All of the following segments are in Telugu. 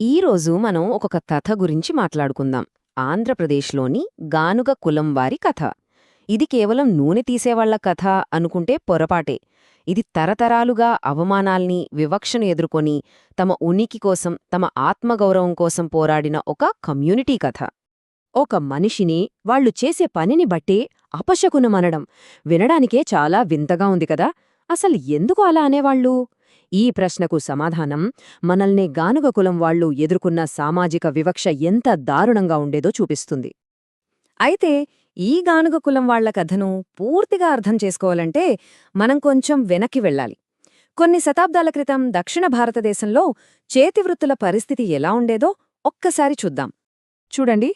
ఈరోజు మనం ఒక కథ గురించి మాట్లాడుకుందాం. ఆంధ్రప్రదేశ్లోని గానుగ కులం వారి కథ. ఇది కేవలం నూనె తీసేవాళ్ళ కథ అనుకుంటే పొరపాటే. ఇది తరతరాలుగా అవమానాల్ని వివక్షను ఎదుర్కొని తమ ఉనికి కోసం తమ ఆత్మగౌరవం కోసం పోరాడిన ఒక కమ్యూనిటీ కథ. ఒక మనిషిని వాళ్ళు చేసే పనిని బట్టే అపశకునమనడం వినడానికే చాలా వింతగా ఉంది కదా. అసలు ఎందుకు అలా అనేవాళ్ళు? ఈ ప్రశ్నకు సమాధానం మనల్ని గానుగ కులం వాళ్ళు ఎదుర్కొన్న సామాజిక వివక్ష ఎంత దారుణంగా ఉండేదో చూపిస్తుంది. అయితే ఈ గానుగ కులం వాళ్ళ కథను పూర్తిగా అర్థం చేసుకోవాలంటే మనం కొంచెం వెనక్కి వెళ్ళాలి. కొన్ని శతాబ్దాల క్రితం దక్షిణ భారతదేశంలో చేతివృత్తుల పరిస్థితి ఎలా ఉండేదో ఒక్కసారి చూద్దాం. చూడండి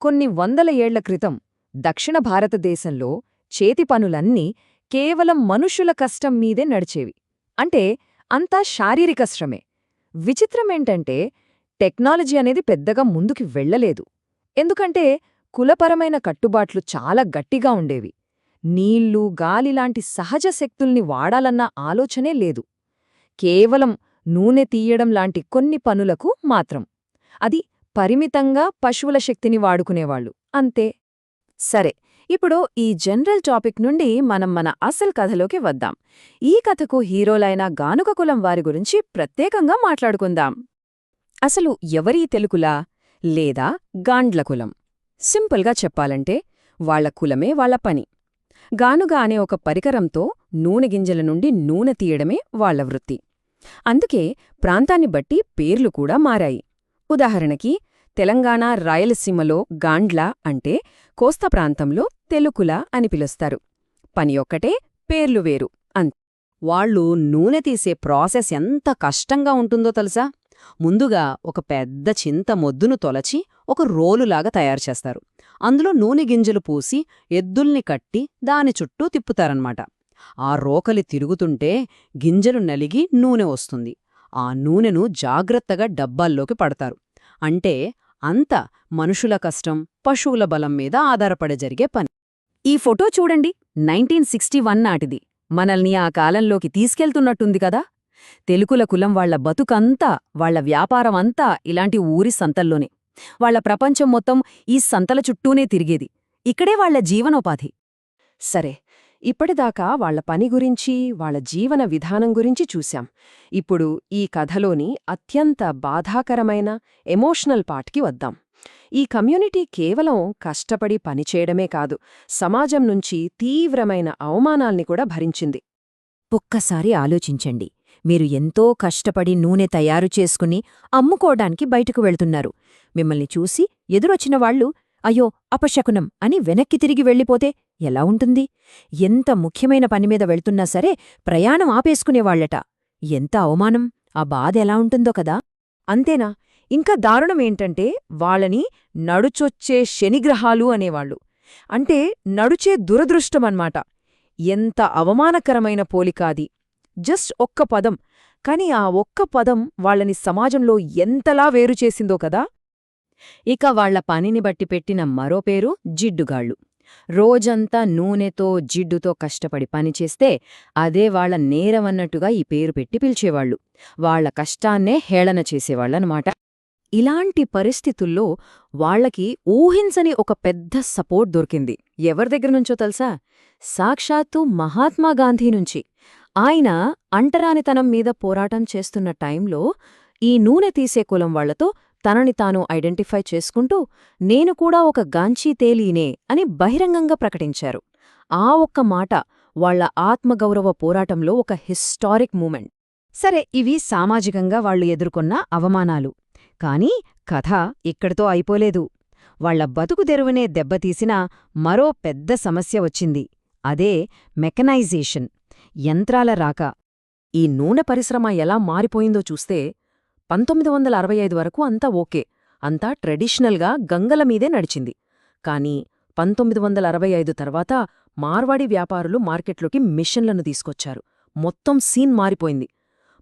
కొన్ని వందల ఏళ్ళ క్రితం దక్షిణ భారతదేశంలో చేతి పనులన్నీ కేవలం మనుషుల కష్టం మీదే నడిచేవి. అంటే అంతా శారీరక శ్రమే. విచిత్రమేంటంటే టెక్నాలజీ అనేది పెద్దగా ముందుకి వెళ్ళలేదు. ఎందుకంటే కులపరమైన కట్టుబాట్లు చాలా గట్టిగా ఉండేవి. నీళ్ళు గాలిలాంటి సహజ శక్తుల్ని వాడాలన్న ఆలోచనే లేదు. కేవలం నూనె తీయడం లాంటి కొన్ని పనులకు మాత్రం. అది పరిమితంగా పశువుల శక్తిని వాడుకునేవాళ్ళు అంతే. సరే ఇప్పుడు ఈ జనరల్ టాపిక్ నుండి మనం మన అసలు కథలోకి వద్దాం. ఈ కథకు హీరోలైన గానుక కులం వారి గురించి ప్రత్యేకంగా మాట్లాడుకుందాం. అసలు ఎవరీ తెలుకులా లేదా గాండ్ల కులం? సింపుల్గా చెప్పాలంటే వాళ్ళ కులమే వాళ్ళ పని. గానుగ అనే ఒక పరికరంతో నూనె గింజల నుండి నూనె తీయడమే వాళ్ళ వృత్తి. అందుకే ప్రాంతాన్ని బట్టి పేర్లు కూడా మారాయి. ఉదాహరణకి తెలంగాణ రాయలసీమలో గాండ్ల అంటే కోస్తా ప్రాంతంలో తెలుకుల అని పిలుస్తారు. పని ఒక్కటే పేర్లు వేరు. అంత వాళ్ళు నూనె తీసే ప్రాసెస్ ఎంత కష్టంగా ఉంటుందో తెలుసా? ముందుగా ఒక పెద్ద చింత మొద్దును తొలచి ఒక రోలులాగా తయారు చేస్తారు. అందులో నూనె గింజలు పూసి ఎద్దుల్ని కట్టి దాని చుట్టూ తిప్పుతారన్నమాట. ఆ రోకలి తిరుగుతుంటే గింజలు నలిగి నూనె వస్తుంది. ఆ నూనెను జాగ్రత్తగా డబ్బాల్లోకి పడతారు. అంటే అంత మనుషుల కష్టం పశువుల బలం మీద ఆధారపడ జరిగే పని. ఈ ఫోటో చూడండి నైన్టీన్ సిక్స్టీ వన్ నాటిది. మనల్ని ఆ కాలంలోకి తీసుకెళ్తున్నట్టుంది కదా? తెలుగుల కులం వాళ్ళ బతుకంతా వాళ్ళ వ్యాపారమంతా ఇలాంటి ఊరి సంతల్లోనే. వాళ్ళ ప్రపంచం మొత్తం ఈ సంతల చుట్టూనే తిరిగేది. ఇక్కడే వాళ్ళ జీవనోపాధి. సరే ఇప్పటిదాకా వాళ్ళ పని గురించి వాళ్ళ జీవన విధానం గురించి చూశాం. ఇప్పుడు ఈ కథలోని అత్యంత బాధాకరమైన ఎమోషనల్ పార్ట్కి వద్దాం. ఈ కమ్యూనిటీ కేవలం కష్టపడి పనిచేయడమే కాదు సమాజం నుంచి తీవ్రమైన అవమానాల్ని కూడా భరించింది. ఒక్కసారి ఆలోచించండి. మీరు ఎంతో కష్టపడి నూనె తయారు చేసుకుని అమ్ముకోవడానికి బయటకు వెళ్తున్నారు. మిమ్మల్ని చూసి ఎదురొచ్చిన వాళ్ళు అయ్యో అపశకునం అని వెనక్కి తిరిగి వెళ్ళిపోతే ఎలా ఉంటుంది? ఎంత ముఖ్యమైన పనిమీద వెళ్తున్నా సరే ప్రయాణం ఆపేసుకునేవాళ్ళట ఎంత అవమానం ఆ బాధ ఎలా ఉంటుందో కదా? అంతేనా? ఇంకా దారుణమేంటంటే వాళ్ళని నడుచొచ్చే శనిగ్రహాలు అనేవాళ్ళు. అంటే నడుచే దురదృష్టమన్మాట. ఎంత అవమానకరమైన పోలికాది జస్ట్ ఒక్క పదం. కాని ఆ ఒక్క పదం వాళ్ళని సమాజంలో ఎంతలా వేరుచేసిందో కదా? ఇక వాళ్ళ పనిని బట్టి పెట్టిన మరో పేరు జిడ్డుగాళ్ళు రోజంతా నూనెతో జిడ్డుతో కష్టపడి పనిచేస్తే అదే వాళ్ళ నేరమన్నట్టుగా ఈ పేరు పెట్టి పిలిచేవాళ్ళు వాళ్ళ కష్టాన్నే హేళన చేసేవాళ్ళనమాట ఇలాంటి పరిస్థితుల్లో వాళ్ళకి ఊహించని ఒక పెద్ద సపోర్ట్ దొరికింది. ఎవరి దగ్గరనుంచో తెలుసా? సాక్షాత్తు మహాత్మాగాంధీ నుంచి. ఆయన అంటరానితనం మీద పోరాటం చేస్తున్న టైంలో ఈ నూనె తీసే కులం వాళ్ళతో తనని తాను ఐడెంటిఫై చేసుకుంటూ నేను కూడా ఒక గాంచీ తేలీనే అని బహిరంగంగా ప్రకటించారు. ఆ ఒక్క మాట వాళ్ళ ఆత్మగౌరవ పోరాటంలో ఒక హిస్టారిక్ మూమెంట్. సరే ఇవి సామాజికంగా వాళ్ళు ఎదుర్కొన్న అవమానాలు. కాని కథ ఇక్కడితో అయిపోలేదు. వాళ్ళ బతుకు తెరువునే దెబ్బతీసిన మరో పెద్ద సమస్య వచ్చింది. అదే మెకనైజేషన్ యంత్రాల రాక. ఈ నూనె పరిశ్రమ ఎలా మారిపోయిందో చూస్తే పంతొమ్మిది వందల అరవై ఐదు వరకు అంతా ఓకే. అంతా ట్రెడిషనల్గా గంగల మీదే నడిచింది. కాని పంతొమ్మిది వందల అరవై ఐదు తర్వాత మార్వాడి వ్యాపారులు మార్కెట్లోకి మిషన్లను తీసుకొచ్చారు. మొత్తం సీన్ మారిపోయింది.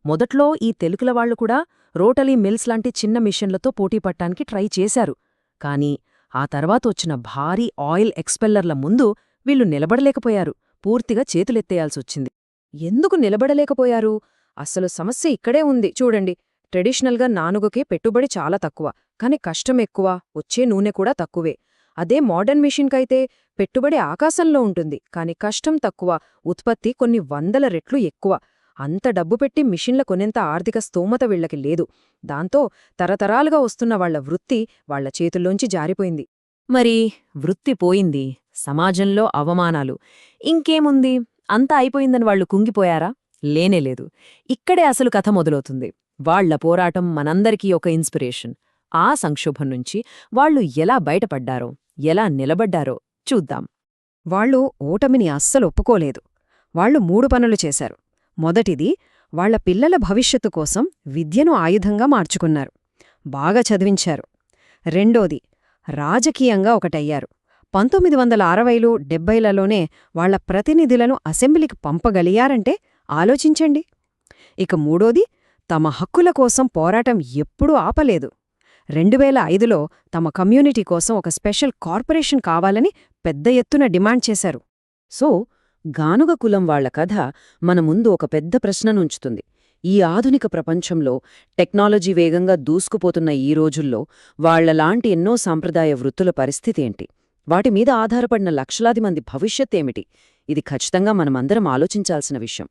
మొదట్లో ఈ తెలుగుల వాళ్ళు కూడా రోటలీ మిల్స్ లాంటి చిన్న మిషన్లతో పోటీపట్టానికి ట్రై చేశారు. కాని ఆ తర్వాత వచ్చిన భారీ ఆయిల్ ఎక్స్పెల్లర్ల ముందు వీళ్ళు నిలబడలేకపోయారు. పూర్తిగా చేతులెత్తేయాల్సొచ్చింది. ఎందుకు నిలబడలేకపోయారు? అసలు సమస్య ఇక్కడే ఉంది. చూడండి. ట్రెడిషనల్గా నానుగకే పెట్టుబడి చాలా తక్కువ కానీ కష్టం ఎక్కువ వచ్చే నూనె కూడా తక్కువే. అదే మోడర్న్ మిషన్కైతే పెట్టుబడి ఆకాశంలో ఉంటుంది కానీ కష్టం తక్కువ ఉత్పత్తి కొన్ని వందల రెట్లు ఎక్కువ. అంత డబ్బు పెట్టి మిషన్ల కొనేంత ఆర్థిక స్తోమత వీళ్ళకి లేదు. దాంతో తరతరాలుగా వస్తున్న వాళ్ళ వృత్తి వాళ్ళ చేతుల్లోంచి జారిపోయింది. మరి వృత్తి పోయింది సమాజంలో అవమానాలు. ఇంకేముంది? అంతా అయిపోయిందని వాళ్ళు కుంగిపోయారా? లేనేలేదు ఇక్కడే అసలు కథ మొదలవుతుంది. వాళ్ళ పోరాటం మనందరికీ ఒక ఇన్స్పిరేషన్. ఆ సంక్షోభం నుంచి వాళ్ళు ఎలా బయటపడ్డారో ఎలా నిలబడ్డారో చూద్దాం. వాళ్ళు ఓటమిని అస్సలు ఒప్పుకోలేదు. వాళ్ళు మూడు పనులు చేశారు. మొదటిది వాళ్ళ పిల్లల భవిష్యత్తు కోసం విద్యను ఆయుధంగా మార్చుకున్నారు. బాగా చదివించారు. రెండోది రాజకీయంగా ఒకటయ్యారు. పంతొమ్మిది వందల అరవైలు డెబ్బైలలోనే వాళ్ళ ప్రతినిధులను అసెంబ్లీకి పంపగలిగారంటే ఆలోచించండి. ఇక మూడోది తమ హక్కుల కోసం పోరాటం ఎప్పుడూ ఆపలేదు. రెండువేల ఐదులో తమ కమ్యూనిటీ కోసం ఒక స్పెషల్ కార్పొరేషన్ కావాలని పెద్ద ఎత్తున డిమాండ్ చేశారు. సో గానుగ కులం వాళ్ళ కథ మన ముందు ఒక పెద్ద ప్రశ్ననుంచుతుంది. ఈ ఆధునిక ప్రపంచంలో టెక్నాలజీ వేగంగా దూసుకుపోతున్న ఈ రోజుల్లో వాళ్ళలాంటి ఎన్నో సాంప్రదాయ వృత్తుల పరిస్థితేంటి వాటి మీద ఆధారపడిన లక్షలాది మంది భవిష్యత్తేమిటి? ఇది ఖచ్చితంగా మనమందరం ఆలోచించాల్సిన విషయం.